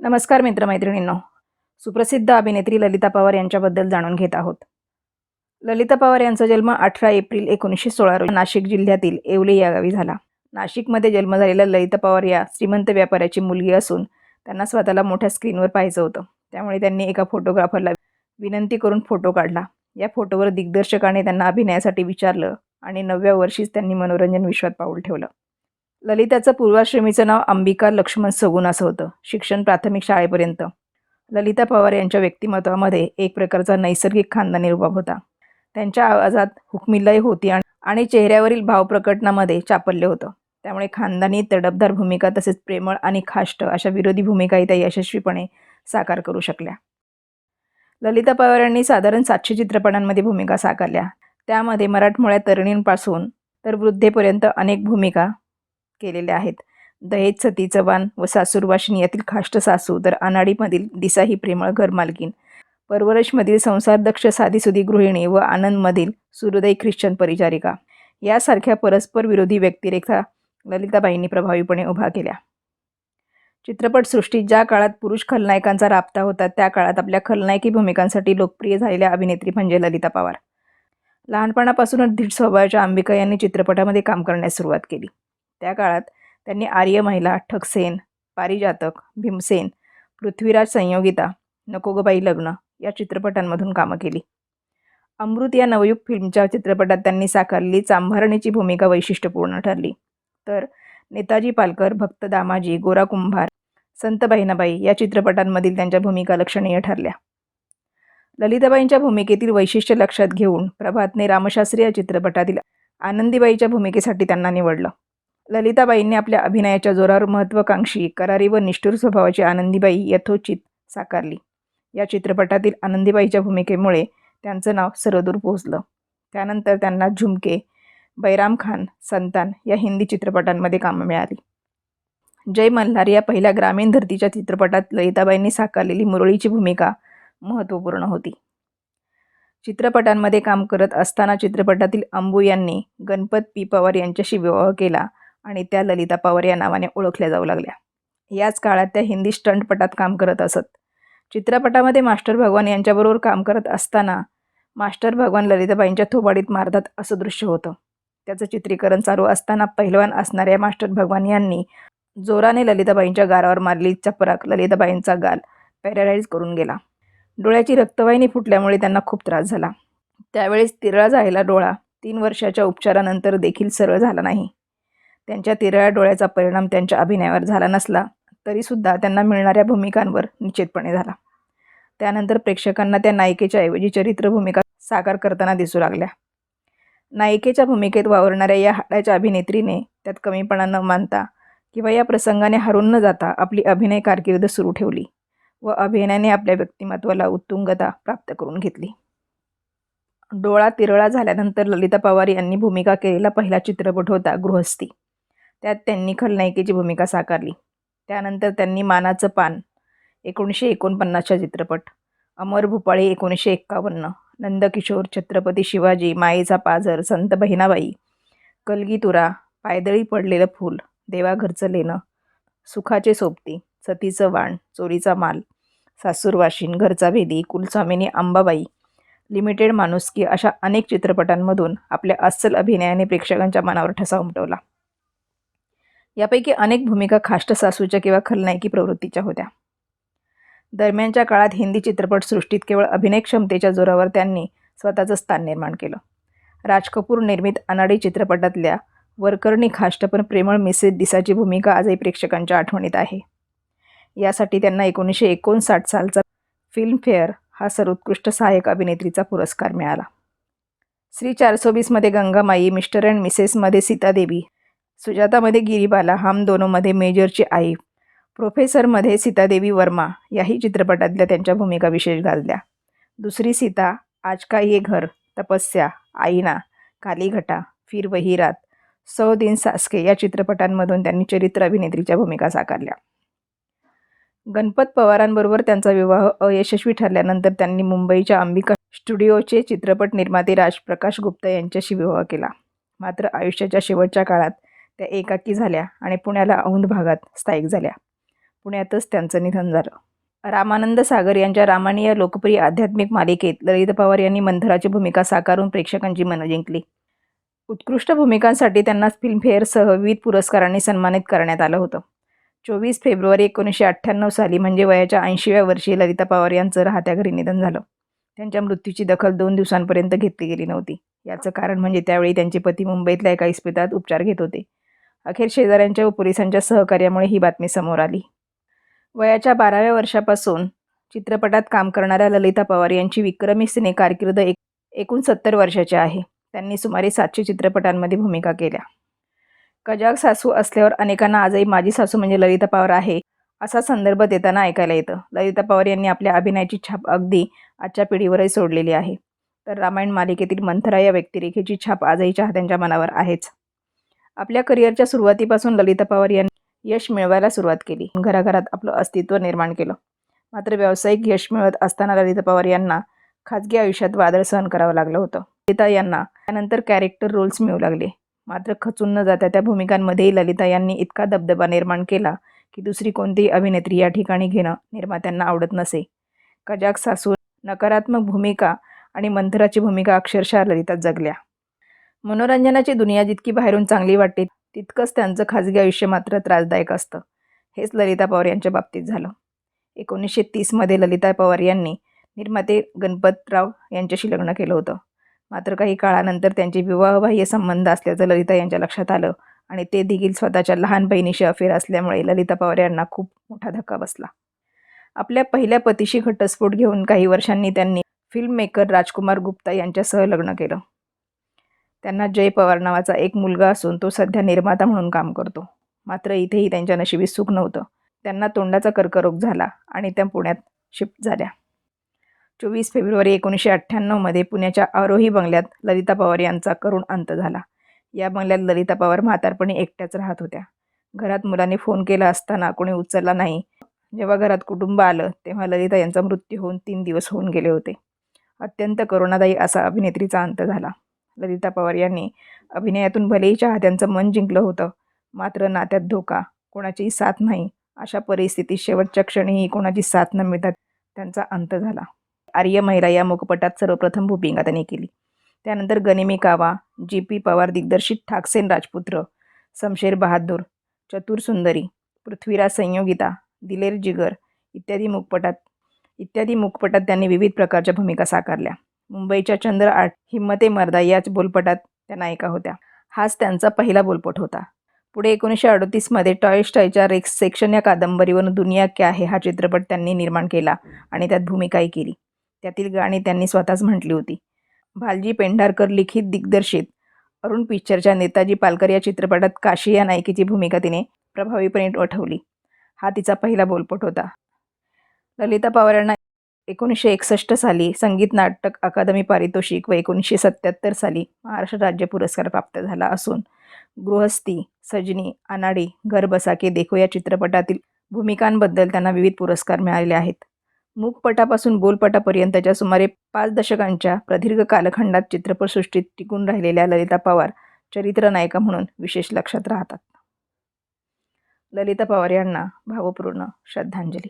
नमस्कार मित्रमैत्रिणींनो. सुप्रसिद्ध अभिनेत्री ललिता पवार यांच्याबद्दल जाणून घेत आहोत. ललिता पवार यांचा जन्म अठरा एप्रिल एकोणीसशे सोळा रोजी नाशिक जिल्ह्यातील येवले या गावी झाला. नाशिकमध्ये जन्म झालेल्या ललिता पवार या श्रीमंत व्यापाऱ्याची मुलगी असून त्यांना स्वतःला मोठ्या स्क्रीनवर पाहायचं होतं. त्यामुळे त्यांनी एका फोटोग्राफरला विनंती करून फोटो काढला. या फोटोवर दिग्दर्शकाने त्यांना अभिनयासाठी विचारलं आणि नवव्या वर्षीच त्यांनी मनोरंजन विश्वात पाऊल ठेवलं. ललिताचं पूर्वाश्रमीचं नाव अंबिका लक्ष्मण सगुण असं होतं शिक्षण प्राथमिक शाळेपर्यंत. ललिता पवार यांच्या व्यक्तिमत्वामध्ये एक प्रकारचा नैसर्गिक खानदानी रुबाब होता. त्यांच्या आवाजात हुकमिल्लाई होती आणि चेहऱ्यावरील चेहऱ्यावरील भावप्रकटनामध्ये चापल्य होतं. त्यामुळे खानदानी तडपदार भूमिका तसेच प्रेमळ आणि खाष्ट अशा विरोधी भूमिकाही त्या यशस्वीपणे साकार करू शकल्या. ललिता पवार यांनी साधारण सातशे चित्रपटांमध्ये भूमिका साकारल्या. त्यामध्ये मराठमोळ्या तरुणींपासून तर वृद्धेपर्यंत अनेक भूमिका केलेल्या आहेत. दहेज सती चव्हाण व सासूरवाशिनी यातील खाष्ट सासू तर अनाडीमधील दिसा ही प्रेमळ घरमालकीन परवरशमधील संसारदक्ष साधीसुधी गृहिणी व आनंदमधील सूर्योदय ख्रिश्चन परिचारिका. यासारख्या परस्पर विरोधी व्यक्तिरेखा ललिताबाईंनी प्रभावीपणे उभा केल्या. चित्रपटसृष्टीत ज्या काळात पुरुष खलनायकांचा राबता होता त्या काळात आपल्या खलनायकी भूमिकांसाठी लोकप्रिय झालेल्या अभिनेत्री म्हणजे ललिता पवार. लहानपणापासूनच धीट स्वभावाच्या अंबिका यांनी चित्रपटामध्ये काम करण्यास सुरुवात केली. त्या काळात त्यांनी आर्य महिला ठकसेन पारिजातक भीमसेन पृथ्वीराज संयोगिता नकोगबाई लग्न या चित्रपटांमधून कामं केली. अमृत या नवयुग फिल्मच्या चित्रपटात त्यांनी साकारली चांभारणीची भूमिका वैशिष्ट्यपूर्ण ठरली. तर नेताजी पालकर भक्त दामाजी गोरा कुंभार संत बहिणाबाई या चित्रपटांमधील त्यांच्या भूमिका लक्षणीय ठरल्या. ललिताबाईंच्या भूमिकेतील वैशिष्ट्य लक्षात घेऊन प्रभातने रामशास्त्री या चित्रपटातील आनंदीबाईच्या भूमिकेसाठी त्यांना निवडलं. ललिताबाईंनी आपल्या अभिनयाच्या जोरावर महत्त्वाकांक्षी करारी व निष्ठुर स्वभावाची आनंदीबाई यथोचित साकारली. या चित्रपटातील आनंदीबाईच्या भूमिकेमुळे त्यांचं नाव सर्वदूर पोहोचलं. त्यानंतर त्यांना झुमके बैराम खान संतान या हिंदी चित्रपटांमध्ये कामं मिळाली. जय मल्हार या पहिल्या ग्रामीण धर्तीच्या चित्रपटात ललिताबाईंनी साकारलेली मुरळीची भूमिका महत्त्वपूर्ण होती. चित्रपटांमध्ये काम करत असताना चित्रपटातील अंबू यांनी गणपत पी पवार यांच्याशी विवाह केला. आणि त्या ललिता पवार या नावाने ओळखल्या जाऊ लागल्या. याच काळात त्या हिंदी स्टंटपटात काम करत असत. चित्रपटामध्ये मास्टर भगवान यांच्याबरोबर काम करत असताना मास्टर भगवान ललिताबाईंच्या थोबाडीत मारतात असं दृश्य होतं. त्याचं चित्रीकरण चालू असताना पहिलवान असणाऱ्या मास्टर भगवान यांनी जोराने ललिताबाईंच्या गारावर मारली. चपराक ललिताबाईंचा गाल पॅरालाईज करून गेला. डोळ्याची रक्तवाहिनी फुटल्यामुळे त्यांना खूप त्रास झाला. त्यावेळेस तिरळा जायला डोळा तीन वर्षाच्या उपचारानंतर देखील सरळ झाला नाही. त्यांच्या तिरळ्या डोळ्याचा परिणाम त्यांच्या अभिनयावर झाला नसला तरीसुद्धा त्यांना मिळणाऱ्या भूमिकांवर निश्चितपणे झाला. त्यानंतर प्रेक्षकांना त्या नायिकेच्या ऐवजी चरित्र भूमिका साकार करताना दिसू लागल्या. नायिकेच्या भूमिकेत वावरणाऱ्या या हाडाच्या अभिनेत्रीने त्यात कमीपणा न मानता किंवा या प्रसंगाने हरून न जाता आपली अभिनय कारकीर्द सुरू ठेवली व अभिनयाने आपल्या व्यक्तिमत्वाला उत्तुंगता प्राप्त करून घेतली. डोळा तिरळा झाल्यानंतर ललिता पवार यांनी भूमिका केलेला पहिला चित्रपट होता गृहस्थी. त्यात त्यांनी खलनायिकेची भूमिका साकारली. त्यानंतर त्यांनी मानाचं पान एकोणीसशे एकोणपन्नासचा चित्रपट अमर भूपाळी एकोणीसशे एक्कावन्न नंदकिशोर छत्रपती शिवाजी मायेचा पाझर संत बहिणाबाई कलगीतुरा पायदळी पडलेलं फूल देवाघरचं लेणं सुखाचे सोबती सतीचं वाण चोरीचा माल सासूरवाशीन घरचा भेदी कुलस्वामिनी अंबाबाई लिमिटेड माणुसकी अशा अनेक चित्रपटांमधून आपल्या अस्सल अभिनयाने प्रेक्षकांच्या मनावर ठसा उमटवला. यापैकी अनेक भूमिका खाष्ट सासूच्या किंवा खलनायकी प्रवृत्तीच्या होत्या. दरम्यानच्या काळात हिंदी चित्रपटसृष्टीत केवळ अभिनय क्षमतेच्या जोरावर त्यांनी स्वतःचं स्थान निर्माण केलं. राज कपूर निर्मित अनाडी चित्रपटातल्या वरकरणी खाष्ट पण प्रेमळ मिसेस दिसाची भूमिका आजही प्रेक्षकांच्या आठवणीत आहे. यासाठी त्यांना एकोणीसशे एकोणसाठ सालचा फिल्मफेअर हा सर्वोत्कृष्ट सहाय्यक अभिनेत्रीचा पुरस्कार मिळाला. श्री चारसोबीसमध्ये गंगामाई मिस्टर अँड मिसेसमध्ये सीतादेवी सुजातामध्ये गिरीबाला हम दोनोमध्ये मेजरची आई प्रोफेसरमध्ये सीतादेवी वर्मा याही चित्रपटातल्या त्यांच्या भूमिका विशेष गाजल्या दुसरी सीता आज का ये घर तपस्या आईना कालीघटा फिर वही रात सौ दिन सासके या चित्रपटांमधून त्यांनी चरित्र अभिनेत्रीच्या भूमिका साकारल्या. गणपत पवारांबरोबर त्यांचा विवाह अयशस्वी ठरल्यानंतर त्यांनी मुंबईच्या अंबिका स्टुडिओचे चित्रपट निर्माते राजप्रकाश गुप्ता यांच्याशी विवाह केला. मात्र आयुष्याच्या शेवटच्या काळात त्या एकाकी झाल्या आणि पुण्याला औंध भागात स्थायिक झाल्या. पुण्यातच त्यांचं निधन झालं. रामानंद सागर यांच्या रामायण या लोकप्रिय आध्यात्मिक मालिकेत ललित पवार यांनी मंथराची भूमिका साकारून प्रेक्षकांची मनं जिंकली. उत्कृष्ट भूमिकांसाठी त्यांना फिल्मफेअरसह विविध पुरस्कारांनी सन्मानित करण्यात आलं होतं. चोवीस फेब्रुवारी एकोणीसशे अठ्ठ्याण्णव साली म्हणजे वयाच्या ऐंशीव्या वर्षी ललिता पवार यांचं राहत्या घरी निधन झालं. त्यांच्या मृत्यूची दखल दोन दिवसांपर्यंत घेतली गेली नव्हती. याचं कारण म्हणजे त्यावेळी त्यांचे पती मुंबईतल्या एका इस्पितळात उपचार घेत होते. अखेर शेजाऱ्यांच्या व पोलिसांच्या सहकार्यामुळे ही बातमी समोर आली. वयाच्या बाराव्या वर्षापासून चित्रपटात काम करणाऱ्या ललिता पवार यांची विक्रमी सिने कारकीर्द एक एकूण सत्तर वर्षाची आहे. त्यांनी सुमारे सातशे चित्रपटांमध्ये भूमिका केल्या. कजाक सासू असल्यावर अनेकांना आजही माझी सासू म्हणजे ललिता पवार आहे असा संदर्भ देताना ऐकायला येतं. ललिता पवार यांनी आपल्या अभिनयाची छाप अगदी आजच्या पिढीवरही सोडलेली आहे. तर रामायण मालिकेतील मंथरा या व्यक्तिरेखेची छाप आजही चाहत्यांच्या मनावर आहेच. आपल्या करिअरच्या सुरुवातीपासून ललिता पवार यांनी यश मिळवायला सुरुवात केली. घराघरात आपलं अस्तित्व निर्माण केलं. मात्र व्यावसायिक यश मिळवत असताना ललिता पवार यांना खाजगी आयुष्यात वादळ सहन करावं लागलं होतं. ललिता यांना त्यानंतर कॅरेक्टर रोल्स मिळू लागले. मात्र खचून न जाता त्या भूमिकांमध्येही ललिता यांनी इतका दबदबा निर्माण केला की दुसरी कोणतीही अभिनेत्री या ठिकाणी घेणं निर्मात्यांना आवडत नसे. कजाक सासू नकारात्मक भूमिका आणि मंथराची भूमिका अक्षरशः ललितात जगल्या. मनोरंजनाची दुनिया जितकी बाहेरून चांगली वाटते तितकंच त्यांचं खाजगी आयुष्य मात्र त्रासदायक असतं. हेच ललिता पवार यांच्या बाबतीत झालं. एकोणीसशे तीसमध्ये ललिता पवार यांनी निर्माते गणपतराव यांच्याशी लग्न केलं होतं. मात्र काही काळानंतर त्यांचे विवाहबाह्य संबंध असल्याचं ललिता यांच्या लक्षात आलं आणि ते देखील स्वतःच्या लहान बहिणीशी अफेअर असल्यामुळे ललिता पवार यांना खूप मोठा धक्का बसला. आपल्या पहिल्या पतीशी घटस्फोट घेऊन काही वर्षांनी त्यांनी फिल्म मेकर राजकुमार गुप्ता यांच्यासह लग्न केलं. त्यांना जय पवार नावाचा एक मुलगा असून तो सध्या निर्माता म्हणून काम करतो. मात्र इथेही त्यांच्या नशिबी सुख नव्हतं. त्यांना तोंडाचा कर्करोग झाला आणि त्या पुण्यात शिफ्ट झाल्या. चोवीस फेब्रुवारी एकोणीसशे अठ्ठ्याण्णवमध्ये पुण्याच्या आरोही बंगल्यात ललिता पवार यांचा करुण अंत झाला. या बंगल्यात ललिता पवार म्हातारपणी एकट्याच राहत होत्या. घरात मुलांनी फोन केला असताना कोणी उचलला नाही. जेव्हा घरात कुटुंब आलं तेव्हा ललिता यांचा मृत्यू होऊन तीन दिवस होऊन गेले होते. अत्यंत करुणादायी असा अभिनेत्रीचा अंत झाला. ललिता पवार यांनी अभिनयातून भलेही चाहत्यांचं मन जिंकलं होतं मात्र नात्यात धोका कोणाचीही साथ नाही. अशा परिस्थितीत शेवटच्या क्षणीही कोणाची साथ न मिळतात त्यांचा अंत झाला. आर्य महिला या मुखपटात सर्वप्रथम भूमिका त्यांनी केली. त्यानंतर गनिमी कावा जी पी पवार दिग्दर्शित ठाकसेन राजपुत्र शमशेर बहादूर चतुर सुंदरी पृथ्वीराज संयोगिता दिलेर जिगर इत्यादी मुखपटात इत्यादी मुखपटात त्यांनी विविध प्रकारच्या भूमिका साकारल्या. मुंबईच्या चंद्र आठ हिम्मते मर्दा याच बोलपटात त्या नायिका होत्या. हाच त्यांचा पहिला बोलपट होता. पुढे एकोणीसशे अडतीसमध्ये टॉय स्टॉयच्या रेक्स सेक्शन या कादंबरीवरून दुनिया क्या आहे हा चित्रपट त्यांनी निर्माण केला आणि त्यात भूमिकाही केली. त्यातील गाणी त्यांनी स्वतःच म्हटली होती. भालजी पेंढारकर लिखित दिग्दर्शित. अरुण पिक्चरच्या नेताजी पालकर या चित्रपटात काशी या नायिकेची भूमिका तिने प्रभावीपणे वठवली हा तिचा पहिला बोलपट होता. ललिता पवार यांना एकोणीसशे एकसष्ट साली संगीत नाटक अकादमी पारितोषिक व एकोणीसशे सत्याहत्तर साली महाराष्ट्र राज्य पुरस्कार प्राप्त झाला असून गृहस्थी सजनी अनाडी घर बसाके देखो या चित्रपटातील भूमिकांबद्दल त्यांना विविध पुरस्कार मिळालेले आहेत. मूकपटापासून बोलपटापर्यंतच्या सुमारे पाच दशकांच्या प्रदीर्घ कालखंडात चित्रपटसृष्टीत टिकून राहिलेल्या ललिता पवार चरित्र नायिका म्हणून विशेष लक्षात राहतात. ललिता पवार यांना भावपूर्ण श्रद्धांजली.